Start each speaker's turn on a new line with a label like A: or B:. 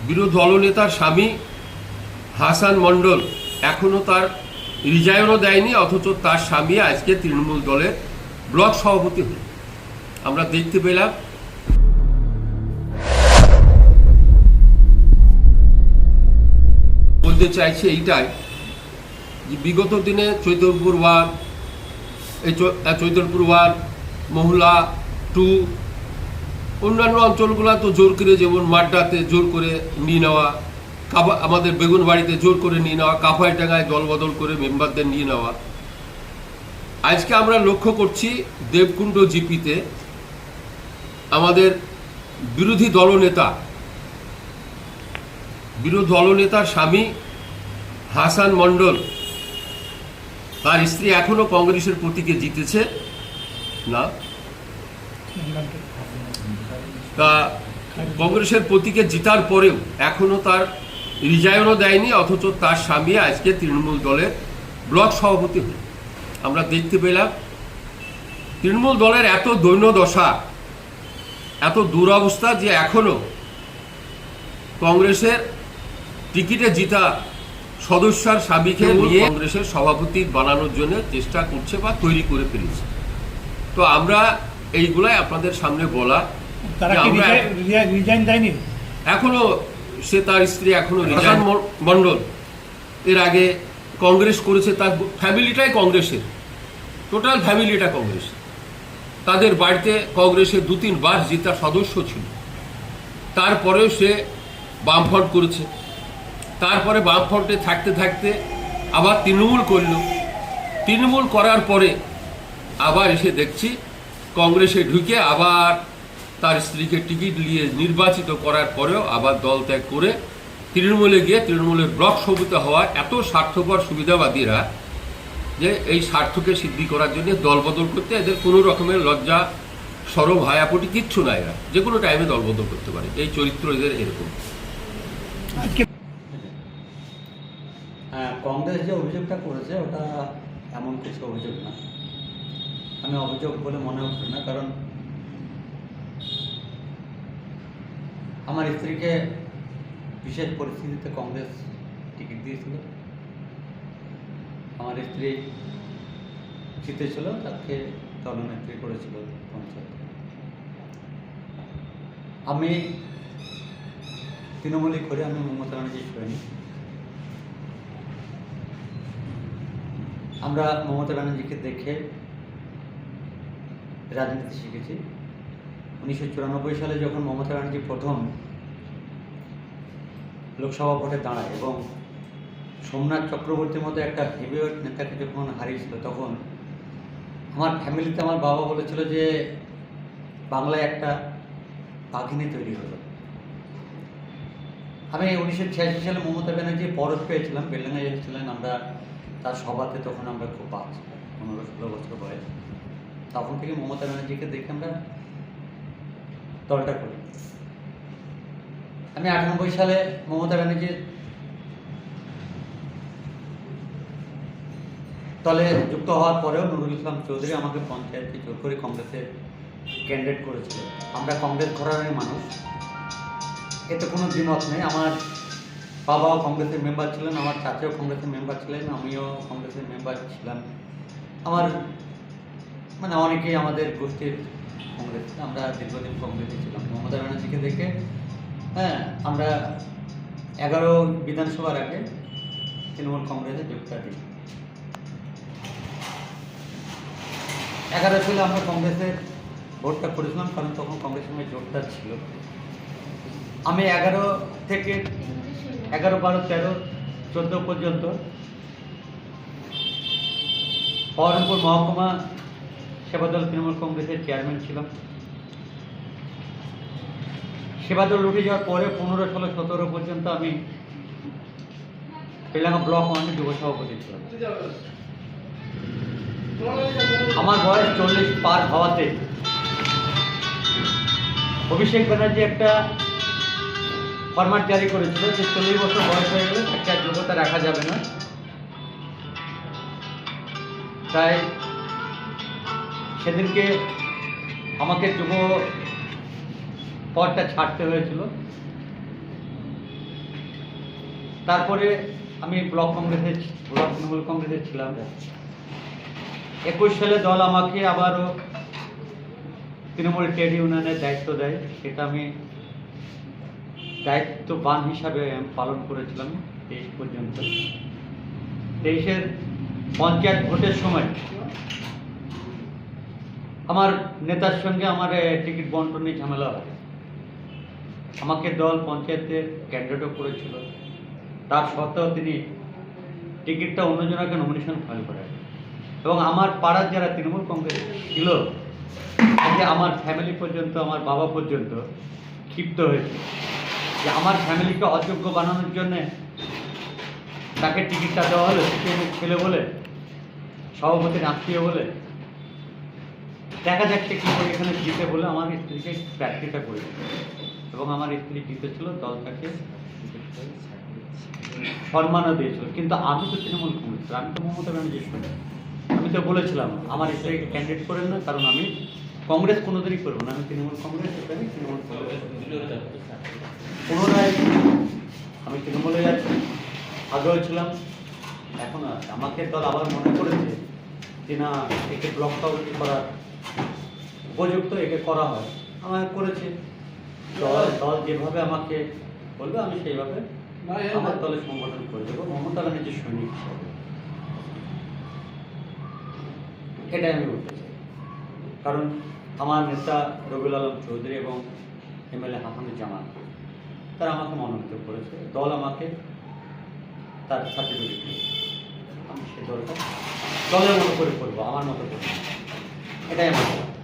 A: বিরোধী দলনেতার স্বামী হাসান মণ্ডল এখনও তার রিজাইনও দেয়নি অথচ তার স্বামী আজকে তৃণমূল দলের ব্লক সভাপতি হল আমরা দেখতে পেলাম। বলতে চাইছি এইটাই যে বিগত দিনে চৈতন্যপুর ওয়ান এই চৈ- আহ, ওয়ান মহুলা টু অন্যান্য অঞ্চলগুলো তো জোর করে যেমন মাড্ডাতে জোর করে নিয়ে নেওয়া আমাদের বেগুন বাড়িতে জোর করে নিয়ে নেওয়া কাফাই টাঙ্গায় দলবদল করে মেম্বারদের নিয়ে নেওয়া। আজকে আমরা লক্ষ্য করছি দেবকুণ্ড জিপিতে আমাদের বিরোধী দলনেতা, বিরোধী দলনেতার স্বামী হাসান মণ্ডল, তার স্ত্রী এখনও কংগ্রেসের প্রতীকে জিতেছে। না? তা কংগ্রেসের প্রতীকে জিতার পরেও এখনও তার রিজাইনও দেয়নি অথচ তার স্বামী আজকে তৃণমূল দলের ব্লক সভাপতি হল আমরা দেখতে পেলাম তৃণমূল দলের এত দৈন্য দশা এত দুরবস্থা যে এখনও কংগ্রেসের টিকিটে জিতা সদস্যার স্বামীকে নিয়ে কংগ্রেসের সভাপতি বানানোর জন্য চেষ্টা করছে বা তৈরি করে ফেলেছে। তো আমরা এইগুলাই আপনাদের সামনে বলা
B: তারা কি রিজাইন দেয়নি?
A: এখনও সে তার স্ত্রী এখনও রিজান মন্ডল এর আগে কংগ্রেস করেছে তার ফ্যামিলিটাই কংগ্রেসের। টোটাল ফ্যামিলিটা কংগ্রেস। তাদের বাড়িতে কংগ্রেসের দু তিনবার জিতা সদস্য ছিল। তারপরেও সে বামফ্রন্ট করেছে। তারপরে বামফ্রন্টে থাকতে থাকতে আবার তৃণমূল করল। তৃণমূল করার পরে আবার এসে দেখছি কংগ্রেসে ঢুকে আবার তার স্ত্রীকে টিকিট নিয়ে নির্বাচিত করার পরেও আবার দল ত্যাগ করে তৃণমূলে গিয়ে তৃণমূলের ব্লক সভাপতি হওয়া এত স্বার্থপর সুবিধাবাদীরা যে এই স্বার্থকে সিদ্ধি করার জন্য দলবদল করতে এদের কোনো রকমের লজ্জা, সরব, হায়াপটি কিচ্ছু নাই এরা। যে কোনো টাইমে দলবদল করতে পারে। এই চরিত্র এদের এরকম।
C: হ্যাঁ কংগ্রেস যে অভিযোগটা করেছে, ওটা এমন কিছু অভিযোগ না। আমি অভিযোগ বলে মনে হচ্ছে না, কারণ আমার স্ত্রীকে বিশেষ পরিস্থিতিতে কংগ্রেস টিকিট দিয়েছিল। আমার স্ত্রী জিতেছিল, তাকে দলনেত্রী করেছিল পঞ্চায়েত। আমি তৃণমূলই করে আমি মমতা ব্যানার্জি সৈনিক আমরা মমতা ব্যানার্জিকে দেখে রাজনীতি শিখেছি। উনিশশো চুরানব্বই সালে যখন মমতা ব্যানার্জি প্রথম লোকসভা ভোটে দাঁড়ায় এবং সোমনাথ চক্রবর্তীর মতো একটা হেভিওয়েট নেতাকে যখন হারিয়েছিল, তখন আমার ফ্যামিলিতে আমার বাবা বলেছিল যে বাংলায় একটা বাঘিনী তৈরি হলো। আমি উনিশশো ছিয়াশি সালে মমতা ব্যানার্জি পরশ পেয়েছিলাম, বেলডাঙ্গায় এসেছিলেন, আমরা তার সভাতে তখন আমরা খুব বাচ্চা পনেরো ষোলো বছর বয়স। তখন থেকে মমতা ব্যানার্জিকে দেখে আমরা দলটা করি। আমি আটানব্বই সালে মমতা ব্যানার্জির দলে যুক্ত হওয়ার পরেও নুরুল ইসলাম চৌধুরী আমাকে পঞ্চায়েতে জোর করে কংগ্রেসে ক্যান্ডিডেট করেছিল। আমরা কংগ্রেস ঘরানার মানুষ। এতে কোনো দ্বিমত নেই। আমার বাবাও কংগ্রেসের মেম্বার ছিলেন, আমার চাচাও কংগ্রেসের মেম্বার ছিলেন, আমিও কংগ্রেসের মেম্বার ছিলাম। আমার মানে অনেকেই আমাদের গোষ্ঠীর কংগ্রেস আমরা দীর্ঘদিন কংগ্রেসে ছিলাম। মমতা ব্যানার্জিকে দেখে হ্যাঁ আমরা এগারো বিধানসভার আগে তৃণমূল কংগ্রেসে যোগটা দিই। এগারো সালে আমরা কংগ্রেসের ভোটটা করেছিলাম, কারণ তখন কংগ্রেসের সঙ্গে জোটটা ছিল। আমি এগারো থেকে এগারো, বারো, তেরো, চোদ্দ পর্যন্ত বহরমপুর মহকুমা সেবাদল তৃণমূল কংগ্রেসের চেয়ারম্যান ছিলাম। সেবাদল উঠে যাওয়ার পরে পনেরো, ষোলো, সতেরো পর্যন্ত আমি বেলাঙ্গা ব্লক ওয়ানের যুব সভাপতি ছিলাম। আমার বয়স চল্লিশ পার হওয়াতে অভিষেক ব্যানার্জি একটা ফরম্যাট জারি করেছিল যে চল্লিশ বছর বয়স হয়ে গেলে একটা যোগ্যতা রাখা যাবে না। তাই সেদিনকে আমাকে যুব পদটা ছাড়তে হয়েছিল। তারপরে আমি ব্লক কংগ্রেসে ব্লক তৃণমূল কংগ্রেসে ছিলাম। একুশ সালে দল আমাকে আবারও তৃণমূল ট্রেড ইউনিয়নের দায়িত্ব দেয়। সেটা আমি দায়িত্ববান হিসাবে আমি পালন করেছিলাম তেইশ পর্যন্ত। তেইশের পঞ্চায়েত ভোটের সময় আমার নেতার সঙ্গে আমার টিকিট বন্টনে ঝামেলা হয় আমাকে দল পঞ্চায়েতে ক্যান্ডিডেটও করেছিল। তার সত্ত্বেও তিনি টিকিটটা অন্যজনকে নমিনেশন ফাইল করেন। এবং আমার পাড়ার যারা তৃণমূল কংগ্রেস ছিল যে আমার ফ্যামিলি পর্যন্ত, আমার বাবা পর্যন্ত ক্ষিপ্ত হয়েছে যে আমার ফ্যামিলিকে অযোগ্য বানানোর জন্যে তাকে টিকিটটা দেওয়া হলো সিপিএমের ছেলে বলে সভাপতির আত্মীয় বলে দেখা যাচ্ছে কি করে এখানে জিতে বলে আমার স্ত্রীকে প্র্যাকটিসটা করে। এবং আমার স্ত্রী জিতেছিল, দল তাকে সম্মানও দিয়েছিল। কিন্তু আমি তো তৃণমূল কংগ্রেস, আমি তো মমতা ব্যানার্জির সঙ্গে আমি তো বলেছিলাম, আমার স্ত্রীকে ক্যান্ডিডেট করেন না, কারণ আমি কংগ্রেস কোনোদিনই করব না। আমি তৃণমূল কংগ্রেস তৃণমূল কংগ্রেস। পুনরায় আমি তৃণমূলে যাচ্ছি, আগ্রহ ছিলাম, এখন আমাকে দল আবার মনে করেছে যে, না, একে ব্লক কাউন্টি করার উপযুক্ত একে করা হয়। আমাকে করেছে। দল দল যেভাবে আমাকে বলবে আমি সেইভাবে আমার দলের সংগঠন করে দেবো। মমতা ব্যানার্জির সৈনিক হিসাবে। এটাই আমি বলতে চাই। কারণ আমার নেতা রবিউল আলম চৌধুরী এবং এমএলএ হাসানুজ্জামান তারা আমাকে মনোনীত করেছে। দল আমাকে তার সার্টিফিকেট দিয়েছে। আমি সেই দলটা দলের মতো করে করব আমার মতো করব। এটাই আমার।